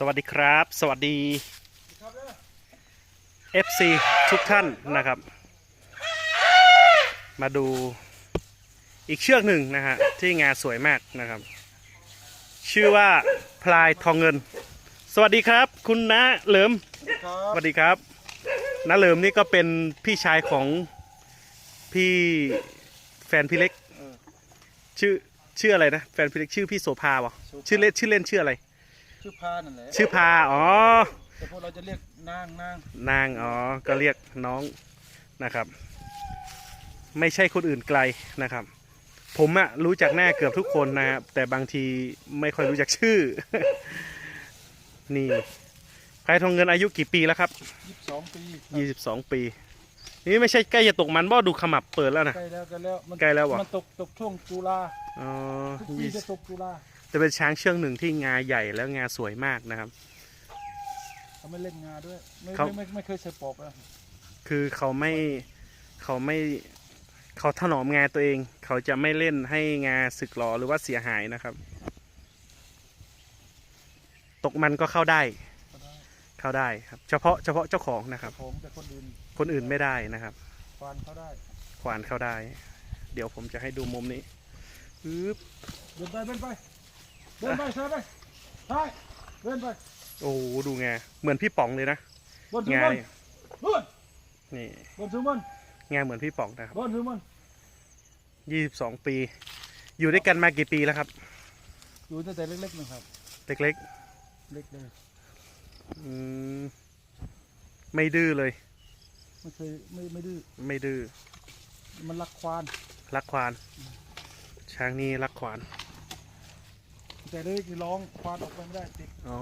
สวัสดีครับ สวัสดี FC ทุกท่านนะครับ มาดูอีกเชือกหนึ่งนะฮะที่งานสวยมากนะครับ ชื่อว่าพลายทองเงิน สวัสดีครับ คุณน้าเหลิมครัสบวัสดีครับน้าเหลิมนี่ก็เป็นพี่ชายของพี่แฟนพี่เล็กเออชื่อชื่ออะไรนะแฟนพี่เล็กชื่อพี่โสภาวะโสภาชื่อเล่นชื่อเล่นชื่ออะไร ชื่อพานั่นแหละชื่อพาอ๋อ แต่พวกเราจะเรียกนางนางนางอ๋อ ก็เรียกน้องนะครับ ไม่ใช่คนอื่นไกลนะครับ ผมอะรู้จักหน้าเกือบทุกคนนะครับแต่บางทีไม่ค่อยรู้จักชื่อ นี่พายทองเงินอายุกี่ปีแล้วครับ ยี่สิบสองปี22ปี นี่ไม่ใช่ใกล้จะตกมันบ่ดูขมับเปิดแล้วนะ ใกล้แล้วใกล้แล้วมันใกล้แล้วเหรอ มันตกตกช่วงตุลาอ๋อทุกปีจะตกตุลา จะเป็นช้างเชือกหนึ่งที่งาใหญ่แล้วงาสวยมากนะครับ เขาไม่เล่นงาด้วย ไม่เขา ไม่ไม่ไม่เคยใส่ปอกอะคือเขาไม่เขาไม่เขาถนอมงานตัวเอง เขาจะไม่เล่นให้งาสึกหรอหรือว่าเสียหายนะครับ ตกมันก็เข้าได้ก็ได้เข้าได้ครับ เฉพาะเฉพาะเจ้าของนะครับ ของแต่คนอื่นคนอื่นไม่ได้นะครับ ฟานเขาได้ขวานเข้าได้ เดี๋ยวผมจะให้ดูมุมนี้อึ๊บ เดินไปเดินไป เดินไปใช่ไปใช่เดินไปโอ้โหดูงาเหมือนพี่ป๋องเลยนะบนถึงงาบนนี่บนนี่บนถึงบนงาเหมือนพี่ป๋องนะครับบนถึงบนยี่สิบสองปี อยู่ด้วยกันมากี่ปีแล้วครับอยู่ตั้งแต่เล็กๆนะครับ เล็กเล็กเลยๆอืมไม่ดื้อเลย ไม่เคยไม่ไม่ดื้อไม่ดื้อ มันรักควานรักควาน ช้างนี้รักควาน แต่เล็กนี่ร้องควานออกไปไม่ได้ติดอ๋อ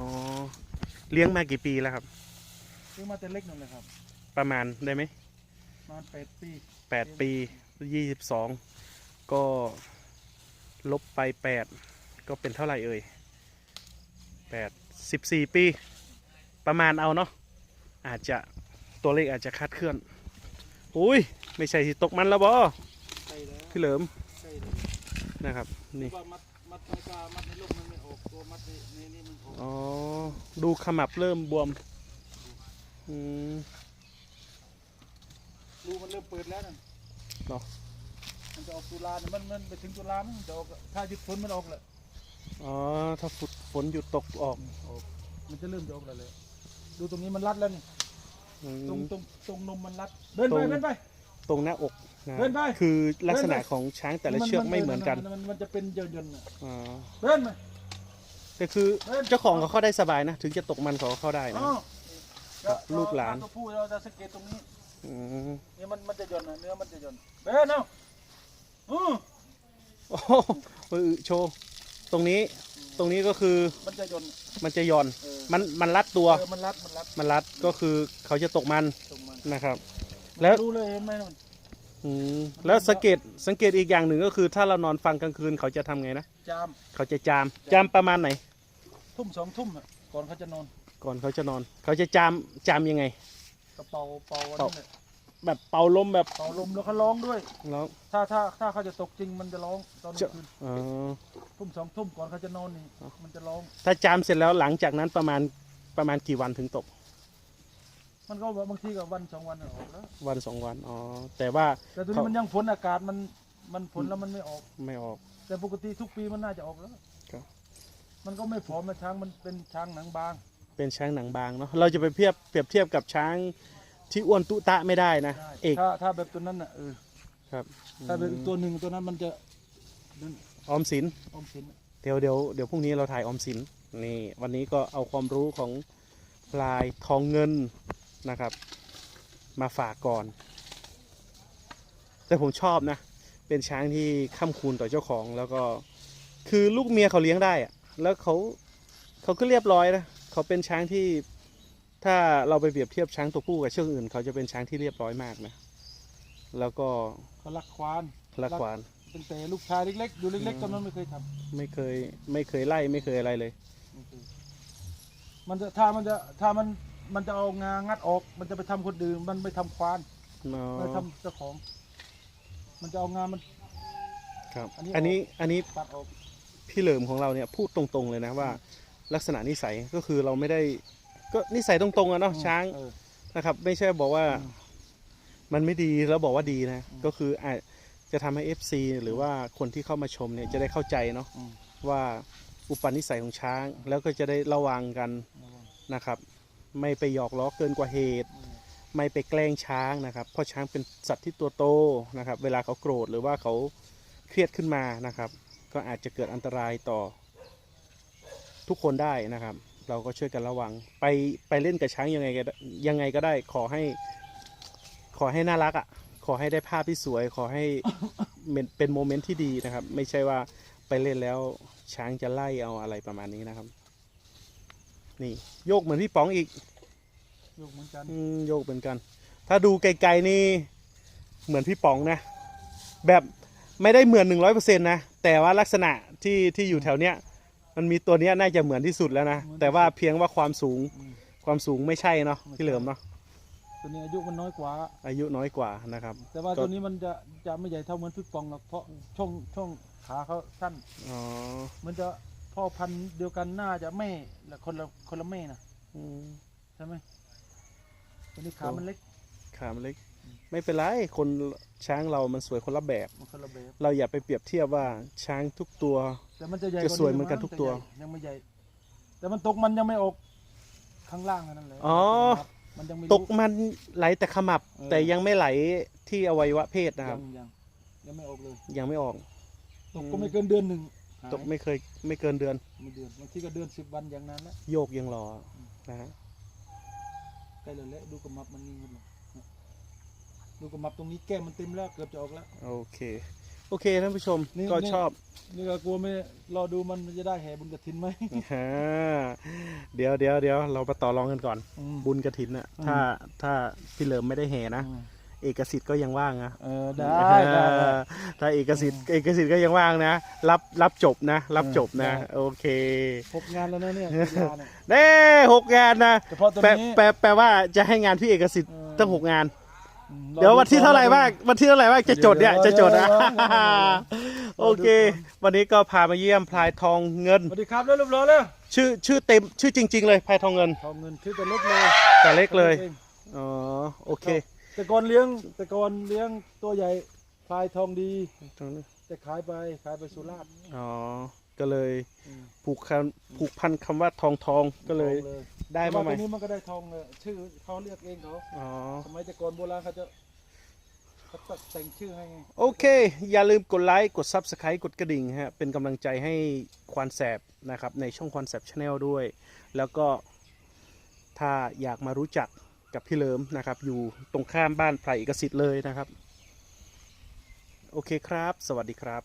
เลี้ยงมากี่ปีแล้วครับเลี้ยงมาแต่เล็กนั่นเลยครับประมาณได้ไหมประมาณแปดปีแปดปียี่สิบสองก็ลบไปแปดก็เป็นเท่าไหร่เอ่ยแปดสิบสี่ปี ประมาณเอาเนาะอาจจะตัวเลขอาจจะคาดเคลื่อน อุ้ย ไม่ใช่ที่ตกมันแล้วบอใช่แล้วพี่เหลิมใช่เลยนะครับนี่ ว่ามัดมัด ไม่กล้ามัดในลูกมันไม่ออกตัวมัดในในนี่มันออกอ๋อ ดูขมับเริ่มบวม อืมรูมันเริ่มเปิดแล้วนั่นเนาะมันจะออกตุลาเนี่ยมันมันไปถึงตุลามันจะออกถ้าหยุดฝนมันออกแหละอ๋อ ถ้าฝนฝนหยุดตกออกออก มันจะเริ่มจะออกแล้วเลยดูตรงนี้มันรัดแล้วนี่ อืตรงมตรงตรงนมมันรัด เดินตรไปงเดินไป ตรงหน้าอกนะเดินไปคือลักษณะเดินไป ของช้างแต่ละเชือกไม่เหมือนกันมันมันจะเป็นเยินเยินๆน่ะอ๋อเดินไปแต่คือเดิน เจ้าของเขาเข้าได้สบายนะ ถึงจะตกมันเขาก็เข้าได้นะอ๋อลูกหลาน เรตัวผู้เราจะสังเกตตรงนี้อืมเนี่ยมันมันจะหย่อนน่ะเนื้อมันจะหย่อนเดินเอาอือโอ้โหเออโชว์ตรงนี้ตรงนี้ก็คือมันจะหย่อนมันจะหย่อนเออมันมันรัดตัว เออมันรัดมันรัดมันรัดก็คือเขาจะตกมันตรงมันนะครับ แล้ว รู้เลยเห็นไหมนู่นอืมแล้วสังเกตสังเกตอีกอย่างหนึ่งก็คือ ถ้าเรานอนฟังกลางคืนเขาจะทำไงนะจามเขาจะจามจามประมาณไหน ทุ่มสองทุ่มอะก่อนเขาจะนอนก่อนเขาจะนอน เขาจะจามจามยังไง กระเป๋าเป่าอันเป่านั้นแหละแบบเป่าลมแบบเป่าลมแล้วเขาร้องด้วย แล้วถ้าถ้าถ้าเขาจะตกจริงมันจะร้องตอนกลางคืนอ๋อทุ่มสองทุ่มก่อนเขาจะนอนนี่มันจะร้องถ้าจามเสร็จแล้วหลังจากนั้นประมาณประมาณกี่วันถึงตก มันก็บางทีกับวันสองวันอะออกแล้ววันสองวันอ๋อแต่ว่าแต่ตัวนี้มันยังฝนอากาศมันมันฝนแล้วมันไม่ออกไม่ออก แต่ปกติทุกปีมันน่าจะออกแล้วครับมันก็ไม่ผอมนะช้างมันเป็นช้างหนังบาง เป็นช้างหนังบางเนาะเราจะไปเทียบเปรียบเทียบกับช้างที่อ้วนตุตะไม่ได้นะได้เอกถ้าถ้าแบบตัวนั้นน่ะเออครับ ถ้าเป็นอีกตัวหนึ่งตัวนั้นมันจะนั่นออมสินออมสินเดี๋ยวเดี๋ยวเดี๋ยวพรุ่งนี้เราถ่ายออมสินนี่วันนี้ก็เอาความรู้ของพลายทองเงิน นะครับ มาฝากก่อน แต่ผมชอบนะ เป็นช้างที่ข้ามคูนต่อเจ้าของแล้วก็คือลูกเมียเขาเลี้ยงได้อะแล้วเขาเขาก็เรียบร้อยนะเขาเป็นช้างที่ถ้าเราไปเปรียบเทียบช้างตัวผู้กับเชือกอื่น เขาจะเป็นช้างที่เรียบร้อยมากนะแล้วก็เขารักควานรักขวานตั้งแต่ลูกชายเล็กๆอยู่เล็กๆตอนนั้นไม่เคยทำไม่เคยไม่เคยไล่ไม่เคยอะไรเลยไม่เคยมันจะถ้ามันจะถ้ามัน มันจะเอางางัดออก มันจะไปทำคนอื่น มันไม่ทำควานอ๋อไม่ทำเจ้าของ มันจะเอางามัน ครับ อันนี้อันนี้อันนี้ตัดออก พี่เหลิมของเราเนี่ยพูดตรงๆเลยนะว่าลักษณะนิสัยก็คือเราไม่ได้ก็นิสัยตรงๆอะเนาะช้างเออ นะครับ ไม่ใช่บอกว่าอืมมันไม่ดีแล้วบอกว่าดีนะ อืม ก็คืออาจจะทำให้ FC หรือว่าคนที่เข้ามาชมเนี่ยจะได้เข้าใจเนาะอืมว่าอุปนิสัยของช้างแล้วก็จะได้ระวังกันนะครับ ไม่ไปหยอกล้อเกินกว่าเหตุอืมไม่ไปแกล้งช้างนะครับเพราะช้างเป็นสัตว์ที่ตัวโตนะครับ เวลาเขาโกรธหรือว่าเขาเครียดขึ้นมานะครับ ก็อาจจะเกิดอันตรายต่อ ทุกคนได้นะครับ เราก็ช่วยกันระวัง ไปไปเล่นกับช้างยังไงก็ได้ยังไงก็ได้ขอให้ ขอให้น่ารักอะ่ะขอให้ได้ภาพที่สวย ขอให้เป็นเป็นโมเมนต์ที่ดีนะครับ ไม่ใช่ว่าไปเล่นแล้วช้างจะไล่เอาอะไรประมาณนี้นะครับ นี่โยกเหมือนพี่ป๋องอีกยกเหมือนกันอืมโยกเหมือนกัน ถ้าดูไกลๆนี่เหมือนพี่ป๋องนะ แบบไม่ได้เหมือนหนึ่งร้อยเปอร์เซ็นต์นะ แต่ว่าลักษณะที่ที่อยู่แถวเนี้ย มันมีตัวเนี้ยน่าจะเหมือนที่สุดแล้วนะ แต่ว่าเพียงว่าความสูงอืมความสูงไม่ใช่เนาะพี่เหลิมเนาะตัวนี้อายุมันน้อยกว่า อายุน้อยกว่านะครับ แต่ว่าก็ ตัวนี้มันจะจะไม่ใหญ่เท่าเหมือนพี่ปองหรอกเพราะช่วงช่วงขาเขาสั้น อ๋อมันจะ พ่อพันธุ์เดียวกันน่าจะแม่ละคนละคนละแม่นะอืม ใช่ไหมตัวนี้ขาโอ้ มันเล็กขามันเล็ก ไม่เป็นไรคนช้างเรามันสวยคนละแบบ มันคนละแบบเราอย่าไปเปรียบเทียบว่าช้างทุกตัว แต่มันจะใหญ่จะว่าสวยเหมือนกันทุกตัวแใหญ่ยังไม่ใหญ่ แต่มันตกมันยังไม่ออกข้างล่างนั่นแหละอ๋อ มันยังไม่ตรู้กมันไหลแต่ขมับ เออ แต่ยังไม่ไหลที่อวัยวะเพศนะครับยังยังยังไม่ออกเลยยังไม่ออก ตกก็ไม่เกินเดือนหนึ่งหาย ตกไม่เคยไม่เกินเดือน ไม่เดือนบางทีก็เดือนสิบวันอย่างนั้นแหละโยกยังรอนะฮะใกล้เลยแหละดูกระมับมันนี่หมดเลยดูกระมับตรงนี้แก้มมันเต็มแล้วเกือบจะออกแล้วโอเค โอเคท่านผู้ชมนี่ก็นี่ชอบ นี่ก็กลัวไม่รอดูมันจะได้แห่บุญกระถินไหมฮะเดี๋ยวเดี๋ยวเดี๋ยวเรามาต่อรองกันก่อนอืมบุญกระถินน่ะอืมถ้าถ้าพี่เหลิมไม่ได้แห่นะอืม เอกสิทธิ์ก็ยังว่างนะเออได้ได้ได้ถ้าเอกสิทธิ์เอกสิทธิ์ก็ยังว่างนะ รับรับจบนะ รับจบนะ ได้ โอเคพบงานแล้วนะเนี่ยกีฬาเนี่ยเน่หกงานนะเฉพาะตัวแปลนี้ แปลแปลว่าจะให้งานพี่เอกสิทธิ์เออ ตั้งหกงาน อืมเดี๋ยววันที่เท่าไหร่บ้างวันที่เท่าไหร่บ้างจะจดเนี่ยเดี๋จะยวจดนะเดี๋ยวเดี๋ยวเดี๋ยวโอเค วันนี้ก็พามาเยี่ยมพลายทองเงิน สวัสดีครับแล้วเรียบร้อยแล้วชื่อชื่อเต็มชื่อจริง ๆ เลยพลายทองเงิน ทองเงินคือแต่เล็กเลยแต่เล็กเลยองอ๋อโอเค แต่ก่อนเลี้ยงแต่ก่อนเลี้ยงตัวใหญ่พลายทองดี ตรงนี้แต่ขายไปขายไปสุราษฎร์อ๋อ ก็เลยอืมผูกคันผูกพันคำว่าทองทองก็เลยทองได้แต่มาว่าใหม่ตัวนี้มันก็ได้ทองเลยชื่อเขาเรียกเองเขาอ๋อ สมัยแต่ก่อนโบราณเขาจะเขาจะแต่งชื่อให้ไง โอเค อย่าลืมกดไลค์ กด Subscribe กดกระดิ่งฮะ เป็นกำลังใจให้ควานแสบนะครับ ในช่องควานแสบชาแนลด้วย แล้วก็ถ้าอยากมารู้จัก กับพี่เลิมนะครับ อยู่ตรงข้ามบ้านไพรเอกสิทธิ์เลยนะครับ โอเคครับ สวัสดีครับ